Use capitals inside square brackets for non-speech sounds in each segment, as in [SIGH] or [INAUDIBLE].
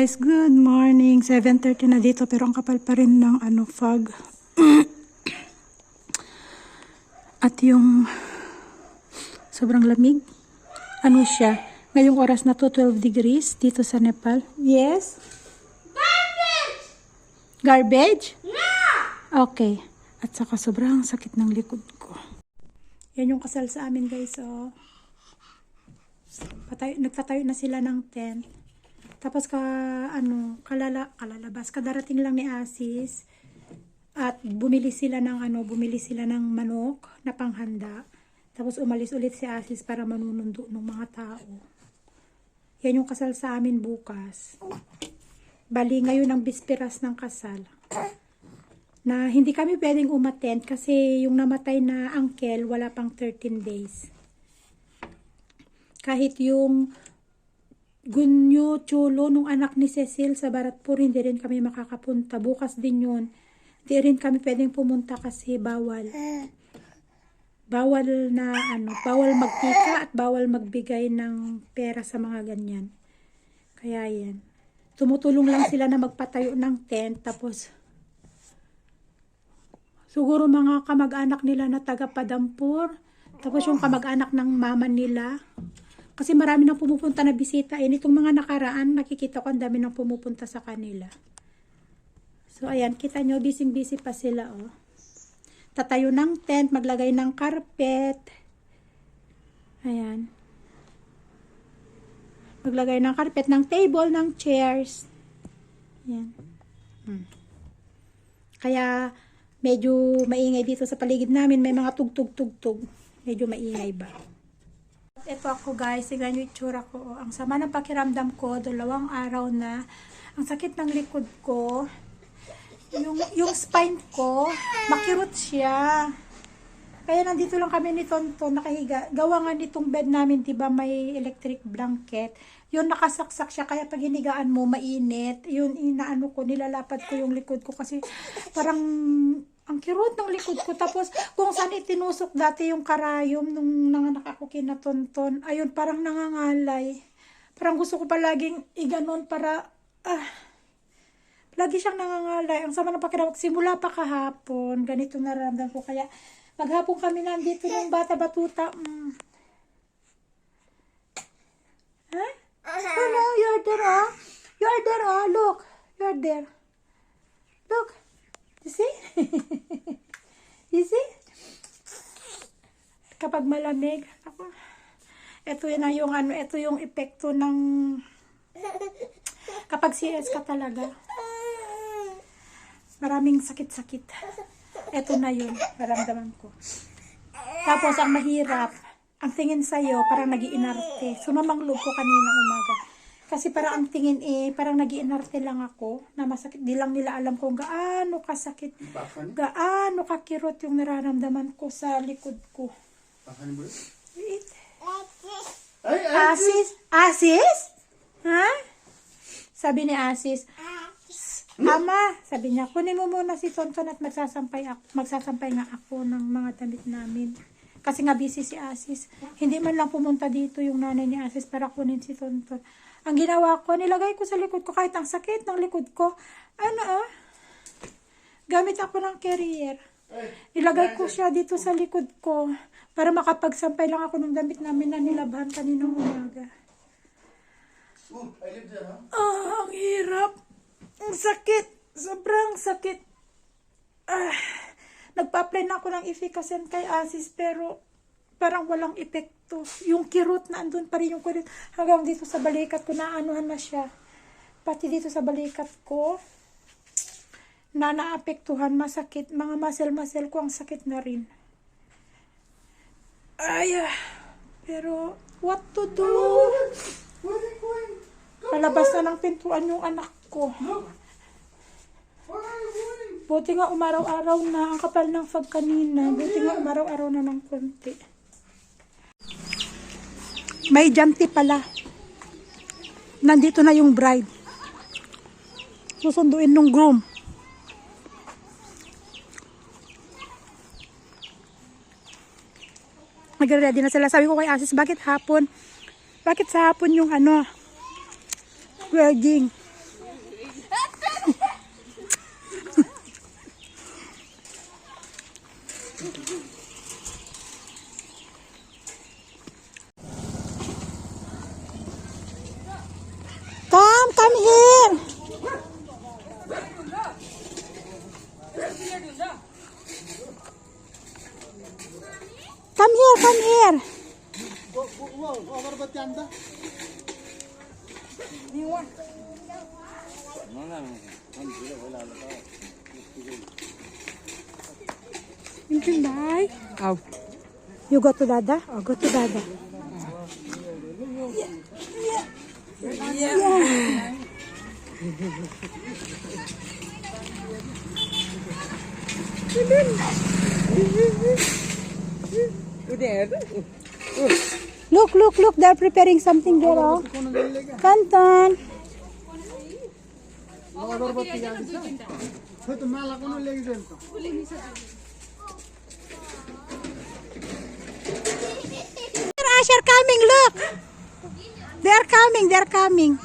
guys, good morning. 7.30 na dito pero ang kapal pa rin ng ano, fog. [CLEARS THROAT] At yung sobrang lamig. Ano siya? Ngayong oras na to 12 degrees dito sa Nepal. Yes? Garbage! Garbage? Okay. At saka sobrang sakit ng likod ko. Yan yung kasal sa amin guys. Oh. Patay, nagtatayo na sila ng tent. Tapos ka, ano, kalala, kalalabas, kadarating lang ni Asis. At bumili sila ng, ano, bumili sila ng manok na panghanda. Tapos umalis ulit si Asis para manunundo ng mga tao. Yan yung kasal sa amin bukas. Bali, ngayon ang bisperas ng kasal. Na hindi kami pwedeng umattend kasi yung namatay na uncle wala pang 13 days. Kahit yung Gunyo, Chulo, nung anak ni Cecil sa Baratpur, hindi rin kami makakapunta. Bukas din yun. Hindi rin kami pwedeng pumunta kasi bawal. Bawal na ano, bawal magtika at bawal magbigay ng pera sa mga ganyan. Kaya yan. Tumutulong lang sila na magpatayo ng tent tapos siguro mga kamag-anak nila na taga Padampur tapos yung kamag-anak ng mama nila kasi marami nang pumupunta na bisita. Eh, nitong mga nakaraan, nakikita ko ang dami nang pumupunta sa kanila. So, ayan, kita nyo, busy-busy pa sila, oh. Tatayo ng tent, maglagay ng carpet. Ayan. Maglagay ng carpet, ng table, ng chairs. Ayan. Hmm. Kaya, medyo maingay dito sa paligid namin. May mga tugtog-tugtog. Medyo maingay ba? Ito ako guys, tignan nyo itsura ko. Ang sama ng pakiramdam ko, dalawang araw na. Ang sakit ng likod ko. Yung, yung spine ko, makirot siya. Kaya nandito lang kami ni Tonton nakahiga. Gawa nga nitong bed namin, 'di ba, may electric blanket. Yun nakasaksak siya kaya pag hinigaan mo mainit. Yun inaano ko, nilalapad ko yung likod ko kasi parang ang kirot ng likod ko. Tapos kung saan itinusok dati yung karayom nung nanganak ako kina ayun parang nangangalay. Parang gusto ko palaging iganon para ah Lagi siyang nangangalay. Ang sama ng pakiramdam. Simula pa kahapon, ganito nararamdaman ko. Kaya, maghapon kami nandito ng bata batuta. Mm. Ha? Oh no, you're there, oh. You're there, oh. Look. You're there. Look. You see? [LAUGHS] you see? Kapag malamig, ako, ito na yung ano, ito yung epekto ng kapag CS ka talaga maraming sakit-sakit. Ito na yun, maramdaman ko. Tapos, ang mahirap, ang tingin sa'yo, parang nagiinarte. Sumamang loob ko kaninang umaga. Kasi parang ang tingin eh, parang nagiinarte lang ako, na masakit. Di lang nila alam kung gaano kasakit, gaano kakirot yung nararamdaman ko sa likod ko. Wait. Ay, ay, Asis? Asis? Ha? Sabi ni Asis, Ama, sabi niya, kunin mo muna si Tonton at magsasampay, ako, magsasampay nga ako ng mga damit namin. Kasi nga busy si Asis. Hindi man lang pumunta dito yung nanay ni Asis para kunin si Tonton. Ang ginawa ko, nilagay ko sa likod ko kahit ang sakit ng likod ko. Ano ah? Gamit ako ng carrier. Nilagay ko siya dito sa likod ko para makapagsampay lang ako ng damit namin na nilabhan kaninang umaga. Huh? Ah, ang hirap. Ang sakit. Sobrang sakit. Ah, nagpa-apply na ako ng efficacy kay Asis pero parang walang epekto. Yung kirot na andun pa rin yung kirot. Hanggang dito sa balikat ko, naanuhan na siya. Pati dito sa balikat ko, na naapektuhan, masakit. Mga muscle-muscle ko, ang sakit na rin. Ay, ah. pero what to do? Palabas na ng pintuan yung anak ko. Buti nga umaraw-araw na. Ang kapal ng fog kanina. Buti nga umaraw-araw na ng konti. May janti pala. Nandito na yung bride. Susunduin nung groom. Nagre-ready na sila. Sabi ko kay Asis, bakit hapon? Bakit sa hapon yung ano, wedding? ganda. Niwan. Intin bhai. Ow. You go to dada? I'll go to dada. Look, look, look, they're preparing something there. Oh. Kanton. Coming, look. They're coming, they're coming.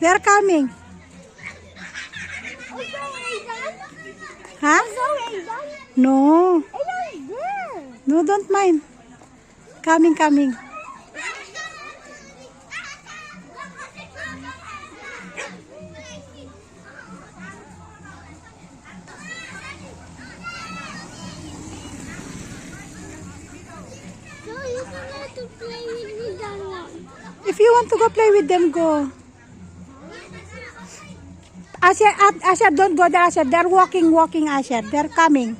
They're coming. Huh? No. No, don't mind. Coming, coming. If you want to go play with them, go. Asher, Asher, don't go there, Asher. They're walking, walking, Asher. They're coming.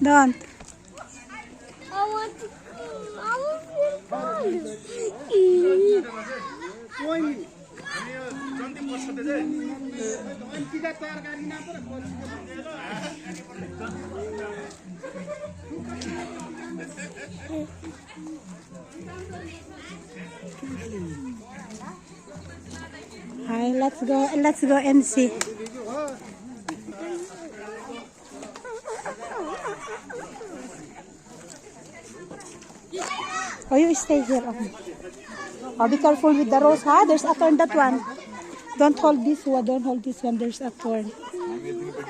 Don't. Let's go. Let's go and see. Oh, you stay here. Okay. Oh, be careful with the rose, huh? There's a thorn, that one. Don't hold this one. Don't hold this one. There's a thorn. Mommy, mommy.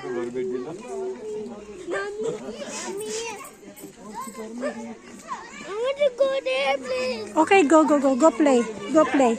I want to go there, please. Okay, go, go, go. Go play. Go play.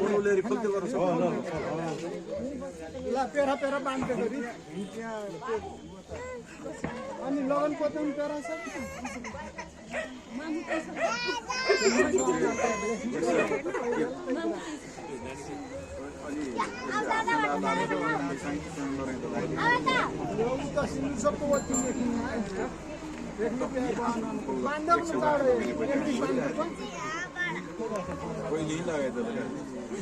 औलेरी फुल्दै गर्छ पेरा पेरा अनि लगन छ Hi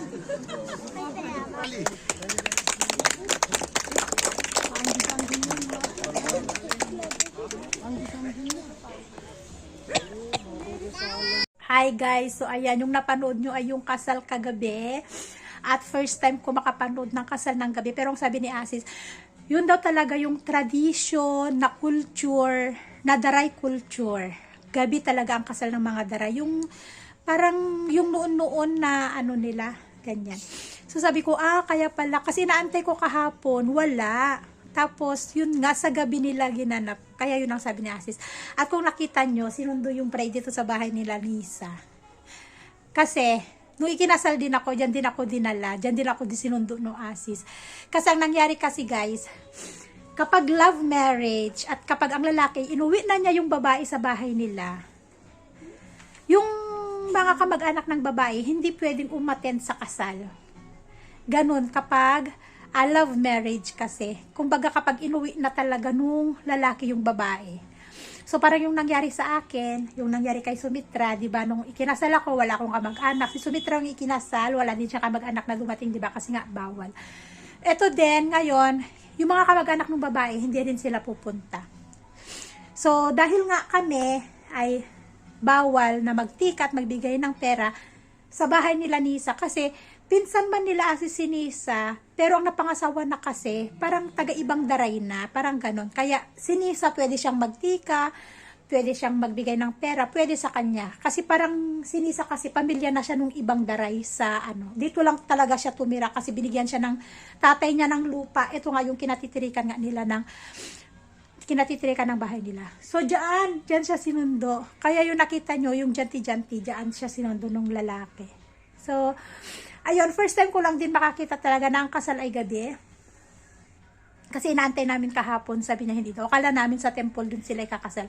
guys, so ayan, yung napanood nyo ay yung kasal kagabi. At first time ko makapanood ng kasal ng gabi. Pero ang sabi ni Asis, yun daw talaga yung tradition na culture, na daray culture. Gabi talaga ang kasal ng mga daray. Yung parang yung noon-noon na ano nila, ganyan. So sabi ko, ah, kaya pala, kasi naantay ko kahapon, wala. Tapos, yun nga, sa gabi nila ginanap. Kaya yun ang sabi ni Asis. At kung nakita nyo, sinundo yung bride dito sa bahay nila, Lisa. Kasi, nung ikinasal din ako, dyan din ako dinala. Dyan din ako sinundo no Asis. Kasi ang nangyari kasi guys, kapag love marriage at kapag ang lalaki, inuwi na niya yung babae sa bahay nila, mga kamag-anak ng babae, hindi pwedeng umaten sa kasal. Ganon kapag a love marriage kasi. Kumbaga kapag inuwi na talaga nung lalaki yung babae. So parang yung nangyari sa akin, yung nangyari kay Sumitra, 'di ba, nung ikinasal ako, wala akong kamag-anak. Si Sumitra yung ikinasal, wala din siya kamag-anak na dumating, 'di ba, kasi nga bawal. Ito din ngayon, yung mga kamag-anak ng babae, hindi din sila pupunta. So dahil nga kami ay bawal na magtika at magbigay ng pera sa bahay nila Nisa kasi pinsan man nila asi si Nisa pero ang napangasawa na kasi parang taga-ibang daray na parang ganon. Kaya si Nisa pwede siyang magtika pwede siyang magbigay ng pera pwede sa kanya. Kasi parang si Nisa kasi pamilya na siya nung ibang daray sa ano. Dito lang talaga siya tumira kasi binigyan siya ng tatay niya ng lupa. Ito nga yung kinatitirikan nga nila ng kinatitirikan ng bahay nila. So, dyan, dyan siya sinundo. Kaya yung nakita nyo, yung janti-janti, dyan siya sinundo ng lalaki. So, ayun, first time ko lang din makakita talaga na ang kasal ay gabi. Kasi inaantay namin kahapon, sabi niya hindi daw. Akala namin sa temple dun sila kakasal.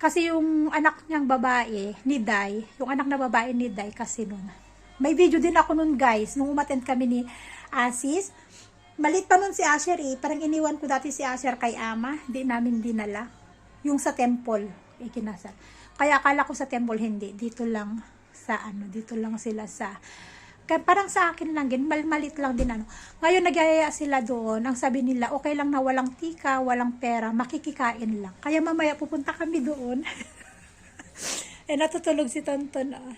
Kasi yung anak niyang babae, ni Dai, yung anak na babae ni Dai kasi nun. May video din ako nun guys, nung umattend kami ni Asis. Malit pa nun si Asher eh. Parang iniwan ko dati si Asher kay Ama. Hindi namin dinala. Yung sa temple, ikinasal. Kaya akala ko sa temple hindi. Dito lang sa ano, dito lang sila sa kaya parang sa akin lang din, mal malit lang din ano. Ngayon nagyayaya sila doon. Ang sabi nila, okay lang na walang tika, walang pera, makikikain lang. Kaya mamaya pupunta kami doon. [LAUGHS] eh natutulog si Tonton. ah.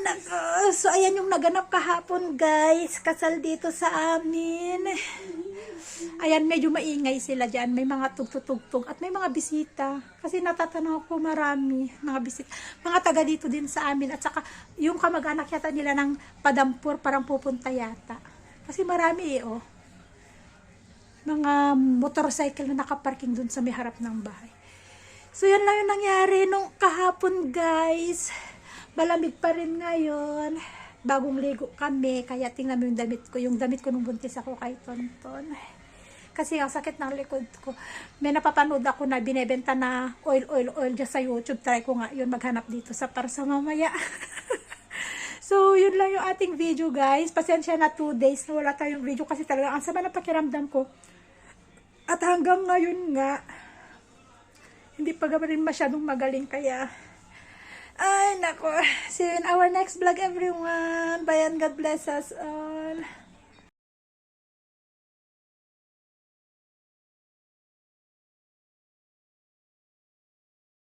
Nako. So, ayan yung naganap kahapon, guys. Kasal dito sa amin. Ayan, medyo maingay sila dyan. May mga tugtog-tugtog at may mga bisita. Kasi natatanaw ko marami mga bisita. Mga taga dito din sa amin. At saka, yung kamag-anak yata nila ng padampur, parang pupunta yata. Kasi marami eh, oh. Mga motorcycle na nakaparking dun sa may harap ng bahay. So, yan lang yung nangyari nung kahapon, guys. Malamig pa rin ngayon. Bagong ligo kami, kaya tingnan mo yung damit ko. Yung damit ko nung buntis ako kay Tonton. Kasi ang sakit ng likod ko. May napapanood ako na binebenta na oil, oil, oil dyan sa YouTube. Try ko nga yun maghanap dito sa parsa mamaya. [LAUGHS] so, yun lang yung ating video guys. Pasensya na 2 days na wala tayong video kasi talaga ang sama na pakiramdam ko. At hanggang ngayon nga, hindi pa rin masyadong magaling kaya ay nako. [LAUGHS] See you in our next vlog everyone. Bye and God bless us all